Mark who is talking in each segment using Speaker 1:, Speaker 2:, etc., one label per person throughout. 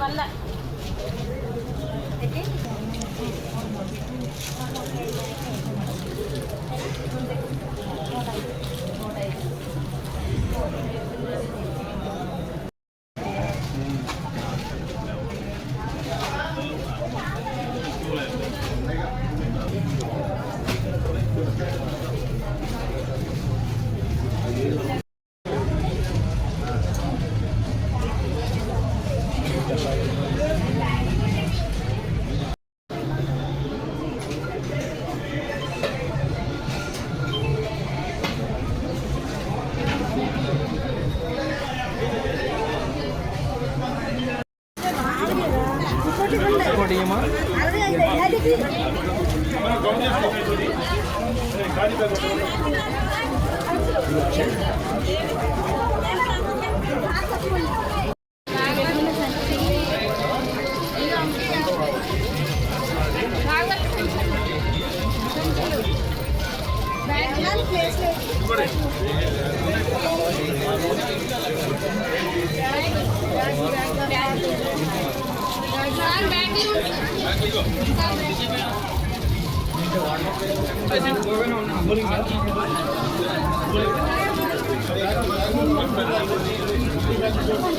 Speaker 1: వంద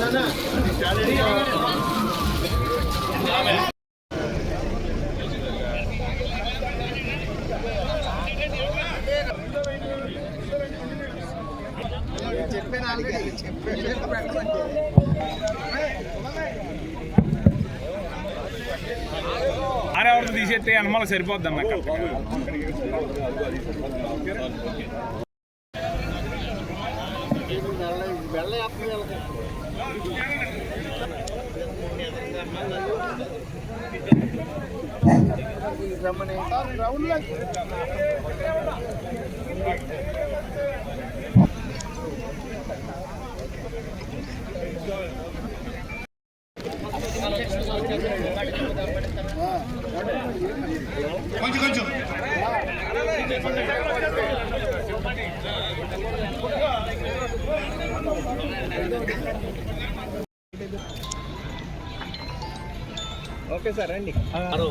Speaker 1: না না
Speaker 2: ఆరెవరిని తీసేస్తే అనుమానం సరిపోద్ది అన్న
Speaker 3: కొంచెం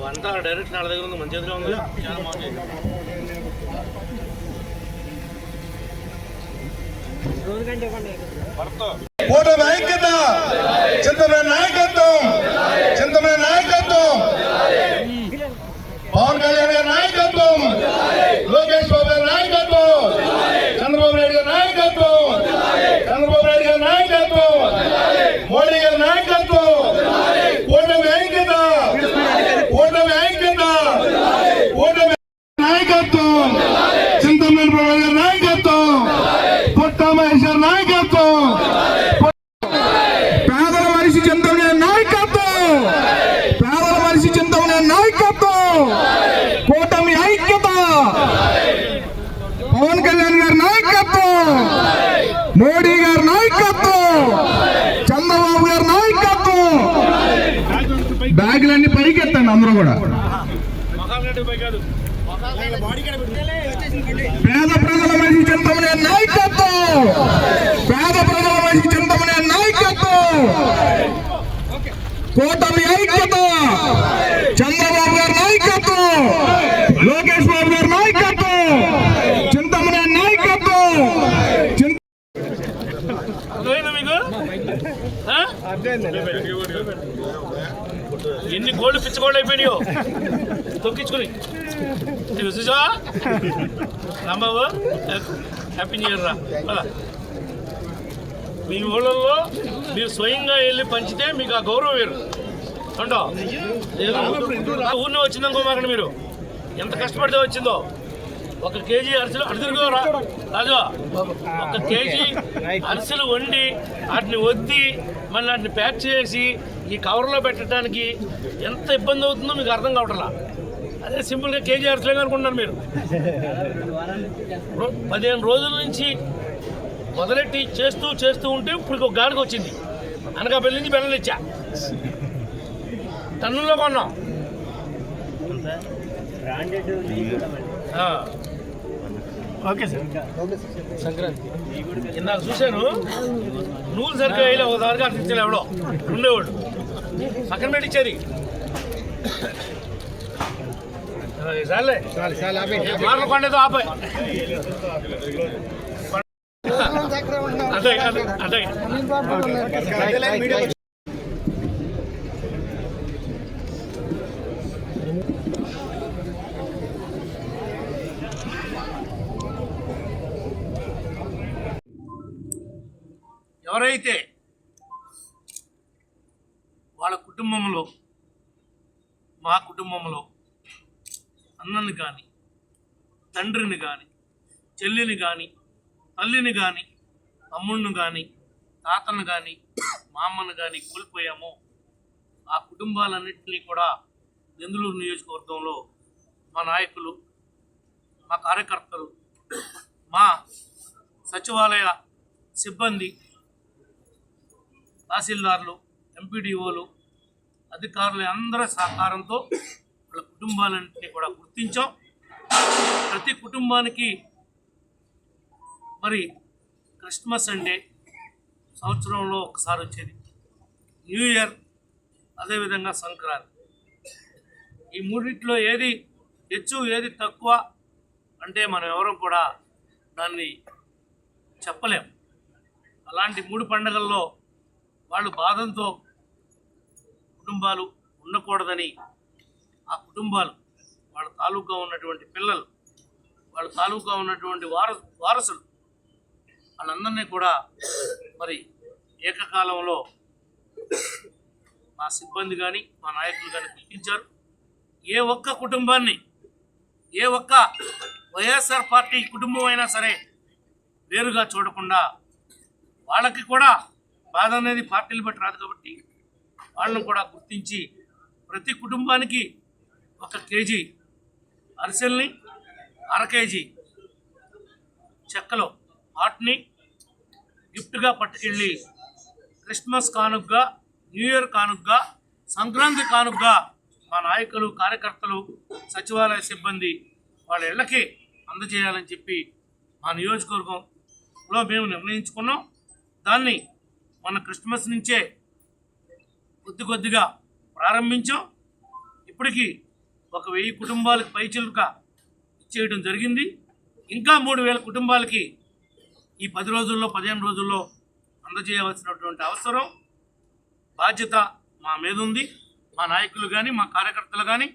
Speaker 4: అంతా డైరెక్ట్ నా దగ్గర ఉంది మంచి ఎదురుగా ఉంది. చాలా బాగుంది.
Speaker 3: కూటమి ఐక్యత చింతమైన నాయకత్వం చింతమైన నాయకత్వం పవన్ కళ్యాణ్ గారి నాయకత్వం లోకేష్ బాబు గారి నాయకత్వం చంద్రబాబు నాయుడు గారి నాయకత్వం చంద్రబాబు నాయుడు గారి నాయకత్వం మోడీ గారి నాయకత్వం కూటమి ఐక్యత కూటమి ఐక్యత కూటమి నాయకత్వం చింతమైన ప్రభు గారి నాయకత్వం పుట్ట మహేష్ గారి నాయకత్వం పేదల మనిషి చింతనే నాయకత్వం పేదల మనిషి చింతనే నాయకత్వం కూటమి ఐక్యత పవన్ కళ్యాణ్ గారి నాయకత్వం మోడీ గారి నాయకత్వం చంద్రబాబు గారి నాయకత్వం బ్యాగులన్నీ పైకెత్తండి అందరూ కూడా
Speaker 4: మొఖాలు కట్టి పోయి కాదు
Speaker 3: పేద ప్రజల మనిషి చింతమనే నాయకత్వం. పేద ప్రజల మనిషి చింతమనే నాయకత్వం. కూటమి ఐక్యత. చంద్రబాబు గారి నాయకత్వం. లోకేష్ బాబు గారి నాయకత్వం. చింతమనే నాయకత్వం?
Speaker 4: ఎన్ని గోల్డ్ పిచ్చగోళ్ళు అయిపోయినాయో? తొక్కించుకుని. ఇది చూసావా? రాంబాబు హ్యాపీ న్యూ ఇయర్ రా. మీ ఊళ్ళల్లో మీరు స్వయంగా వెళ్ళి పంచితే మీకు ఆ గౌరవం వేరు. అంటో ఊరిని వచ్చిందనుకో మాకండి మీరు. ఎంత కష్టపడితే వచ్చిందో. ఒక కేజీ అరిసెలు అటు తిరుగు రాజు ఒక కేజీ అరిసెలు వండి వాటిని వద్ది మళ్ళీ వాటిని ప్యాక్ చేసి ఈ కవర్లో పెట్టడానికి ఎంత ఇబ్బంది అవుతుందో మీకు అర్థం కావట్లా. అదే సింపుల్గా కేజీ అరిసెలే అనుకుంటున్నారు మీరు. పదిహేను రోజుల నుంచి మొదలెట్టి చేస్తూ చేస్తూ ఉంటే ఇప్పుడు ఒక గాడికి వచ్చింది. అనకాపల్లి నుంచి బెల్లం ఇచ్చా టన్నుల్లో కొన్నాం. Okay sir. సంక్రాంతి ఇందాక చూశాను. నూలు సరిగ్గా వేయలే ఒకసారిగా అనిపించలే ఎవడో. ఉండేవాడు. పక్కన పెట్టించేది చాలే మార్ల కొండేదో ఆపాయి అదే అదే అదే. ఎవరైతే వాళ్ళ కుటుంబంలో మా కుటుంబంలో అన్నని కానీ తండ్రిని కానీ చెల్లిని కానీ తల్లిని కానీ తమ్ముడిని కానీ తాతను కానీ మామను కానీ కోల్పోయామో ఆ కుటుంబాలన్నింటినీ కూడా నెందులూరు నియోజకవర్గంలో మా నాయకులు మా కార్యకర్తలు మా సచివాలయ సిబ్బంది తహసీల్దార్లు ఎంపీడీఓలు అధికారులు అందరి సహకారంతో వాళ్ళ కుటుంబాలన్నింటినీ కూడా గుర్తించాం. ప్రతి కుటుంబానికి మరి క్రిస్మస్ అంటే సంవత్సరంలో ఒకసారి వచ్చేది. న్యూ ఇయర్ అదేవిధంగా సంక్రాంతి. ఈ మూడింటిలో ఏది హెచ్చు ఏది తక్కువ అంటే మనం ఎవరూ కూడా దాన్ని చెప్పలేం. అలాంటి మూడు పండగల్లో వాళ్ళు బాధంతో కుటుంబాలు ఉండకూడదని ఆ కుటుంబాలు వాళ్ళ తాలూకా ఉన్నటువంటి పిల్లలు వాళ్ళ తాలూకా ఉన్నటువంటి వార వారసులు వాళ్ళందరినీ కూడా మరి ఏకకాలంలో మా సిబ్బంది కానీ మా నాయకులు కానీ గుర్తించారు. ఏ ఒక్క కుటుంబాన్ని ఏ ఒక్క వైఎస్ఆర్ పార్టీ కుటుంబం అయినా సరే వేరుగా చూడకుండా వాళ్ళకి కూడా బాధ అనేది పార్టీలు బట్టి రాదు కాబట్టి వాళ్ళను కూడా గుర్తించి ప్రతి కుటుంబానికి ఒక కేజీ అరిసెల్ని అర కేజీ చెక్కలో వాటిని గిఫ్ట్గా పట్టుకెళ్ళి క్రిస్మస్ కానుగ్గా న్యూ ఇయర్ కానుకగా సంక్రాంతి కానుగ్గా మా నాయకులు కార్యకర్తలు సచివాలయ సిబ్బంది వాళ్ళ ఇళ్ళకి అందజేయాలని చెప్పి మా నియోజకవర్గంలో మేము నిర్ణయించుకున్నాం. దాన్ని మన క్రిస్మస్ నుంచే కొద్ది కొద్దిగా ప్రారంభించాం. ఇప్పటికీ ఒక వెయ్యి కుటుంబాలకు పైచిలుక ఇచ్చేయడం జరిగింది. ఇంకా మూడు వేల కుటుంబాలకి ఈ పది రోజుల్లో పదిహేను రోజుల్లో అందజేయవలసినటువంటి అవసరం. బాధ్యత మా మీద ఉంది. మా నాయకులు కానీ మా కార్యకర్తలు కానీ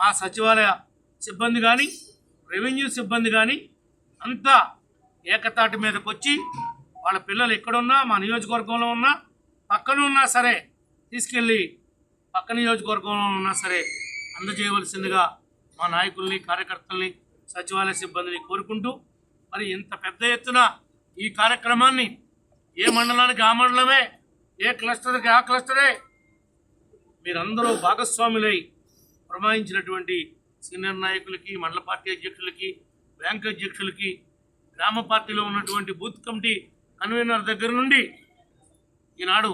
Speaker 4: మా సచివాలయ సిబ్బంది కానీ రెవెన్యూ సిబ్బంది కానీ అంతా ఏకతాటి మీదకి వచ్చి వాళ్ళ పిల్లలు ఎక్కడున్నా మా నియోజకవర్గంలో ఉన్నా పక్కన ఉన్నా సరే తీసుకెళ్ళి పక్క నియోజకవర్గంలో ఉన్నా సరే అందజేయవలసిందిగా మా నాయకుల్ని కార్యకర్తల్ని సచివాలయ సిబ్బందిని కోరుకుంటూ మరి ఇంత పెద్ద ఎత్తున ఈ కార్యక్రమాన్ని ఏ మండలానికి ఆ మండలమే ఏ క్లస్టర్కి ఆ క్లస్టరే మీరందరూ భాగస్వాములై ప్రమాణించినటువంటి సీనియర్ నాయకులకి మండల పార్టీ అధ్యక్షులకి బ్యాంక్ అధ్యక్షులకి గ్రామ పార్టీలో ఉన్నటువంటి బూత్ కమిటీ కన్వీనర్ దగ్గర నుండి ఈనాడు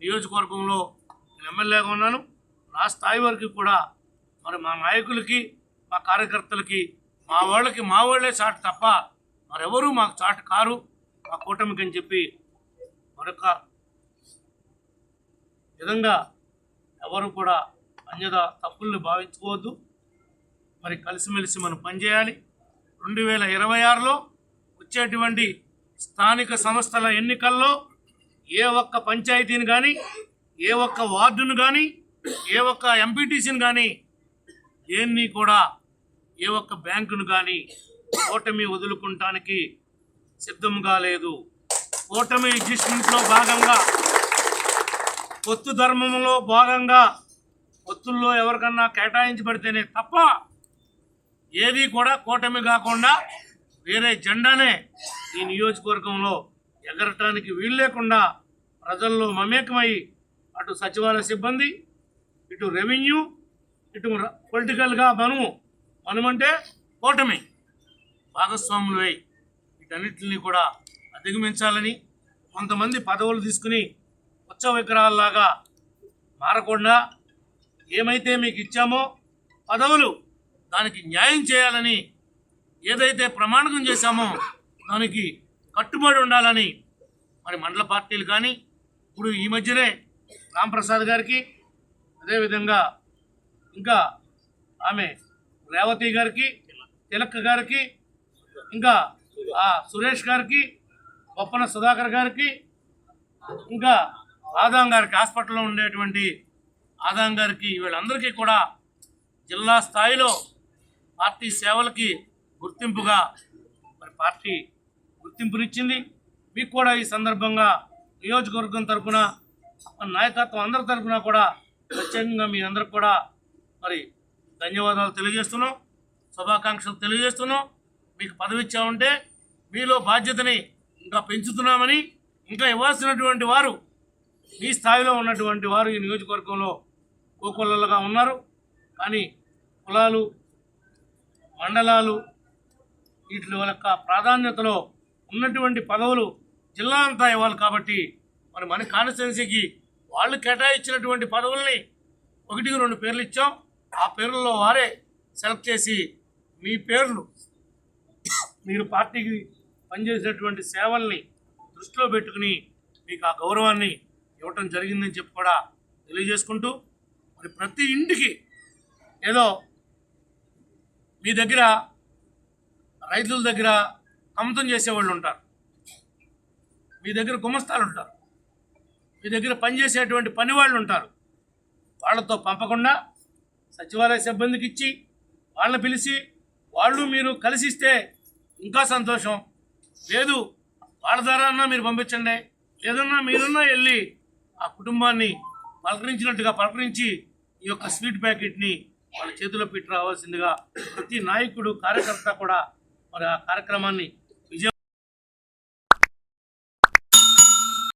Speaker 4: నియోజకవర్గంలో నేను ఎమ్మెల్యేగా ఉన్నాను. నా స్థాయి వరకు కూడా మరి మా నాయకులకి మా కార్యకర్తలకి మా వాళ్ళకి మా వాళ్ళే చాటు తప్ప మరెవరూ మాకు చాటు కారు. మా కూటమికి అని చెప్పి మరొక విధంగా ఎవరు కూడా అన్యద తప్పుల్ని భావించుకోవద్దు. మరి కలిసిమెలిసి మనం పనిచేయాలి. రెండు వేల ఇరవై ఆరులో వచ్చేటువంటి స్థానిక సంస్థల ఎన్నికల్లో ఏ ఒక్క పంచాయతీని కానీ ఏ ఒక్క వార్డును కానీ ఏ ఒక్క ఎంపీటీసీని కానీ దేన్ని కూడా ఏ ఒక్క బ్యాంకును కానీ ఓటమి వదులుకుంటానికి సిద్ధంగా లేదు. ఓటమి అడ్జస్ట్మెంట్లో భాగంగా పొత్తు ధర్మంలో భాగంగా పొత్తుల్లో ఎవరికన్నా కేటాయించబడితేనే తప్ప ఏది కూడా కూటమి కాకుండా వేరే జెండానే ఈ నియోజకవర్గంలో ఎగరటానికి వీలు లేకుండా ప్రజల్లో మమేకమై అటు సచివాలయ సిబ్బంది ఇటు రెవెన్యూ ఇటు పొలిటికల్గా మనము మనమంటే కూటమి భాగస్వాములై వీటన్నిటిని కూడా అధిగమించాలని కొంతమంది పదవులు తీసుకుని ఉత్సవ విగ్రహాల్లాగా మారకుండా ఏమైతే మీకు ఇచ్చామో పదవులు దానికి న్యాయం చేయాలని ఏదైతే ప్రమాణకం చేశామో దానికి కట్టుబడి ఉండాలని మరి మండల పార్టీలు కానీ ఇప్పుడు ఈ మధ్యనే రాంప్రసాద్ గారికి అదేవిధంగా ఇంకా ఆమె రేవతి గారికి తిలక్ గారికి ఇంకా ఆ సురేష్ గారికి బొప్పన సుధాకర్ గారికి ఇంకా ఆదాం గారికి హాస్పిటల్లో ఉండేటువంటి ఆదాం గారికి వీళ్ళందరికీ కూడా జిల్లా స్థాయిలో పార్టీ సేవలకి గుర్తింపుగా మరి పార్టీ గుర్తింపునిచ్చింది. మీకు కూడా ఈ సందర్భంగా నియోజకవర్గం తరఫున నాయకత్వం అందరి తరఫున కూడా ప్రత్యేకంగా మీ అందరికి కూడా మరి ధన్యవాదాలు తెలియజేస్తున్నాం. శుభాకాంక్షలు తెలియజేస్తున్నాం. మీకు పదవి ఇచ్చామంటే మీలో బాధ్యతని ఇంకా పెంచుతున్నామని ఇంకా ఇవ్వాల్సినటువంటి వారు మీ స్థాయిలో ఉన్నటువంటి వారు ఈ నియోజకవర్గంలో కోకొల్లలుగా ఉన్నారు. కానీ కులాలు మండలాలు వీటి యొక్క ప్రాధాన్యతలో ఉన్నటువంటి పదవులు జిల్లా అంతా ఇవ్వాలి కాబట్టి మరి మన కాన్స్టిట్యున్సీకి వాళ్ళు కేటాయించినటువంటి పదవుల్ని ఒకటికి రెండు పేర్లు ఇచ్చాం. ఆ పేర్లలో వారే సెలెక్ట్ చేసి మీ పేర్లు మీరు పార్టీకి పనిచేసినటువంటి సేవల్ని దృష్టిలో పెట్టుకుని మీకు ఆ గౌరవాన్ని ఇవ్వటం జరిగిందని చెప్పి కూడా తెలియజేసుకుంటూ మరి ప్రతి ఇంటికి ఏదో మీ దగ్గర రైతుల దగ్గర కమతం చేసేవాళ్ళు ఉంటారు. మీ దగ్గర గుమస్తాలు ఉంటారు. మీ దగ్గర పనిచేసేటువంటి పని వాళ్ళు ఉంటారు. వాళ్ళతో పంపకుండా సచివాలయ సిబ్బందికి ఇచ్చి వాళ్ళని పిలిచి వాళ్ళు మీరు కలిసిస్తే ఇంకా సంతోషం. లేదు వాళ్ళ ద్వారా అన్నా మీరు పంపించండి. లేదన్నా మీరన్నా వెళ్ళి ఆ కుటుంబాన్ని పలకరించినట్టుగా పలకరించి ఈ యొక్క స్వీట్ ప్యాకెట్ని వాళ్ళ చేతిలో పెట్టి రావాల్సిందిగా ప్రతి నాయకుడు కార్యకర్త కూడా మరి ఆ కార్యక్రమాన్ని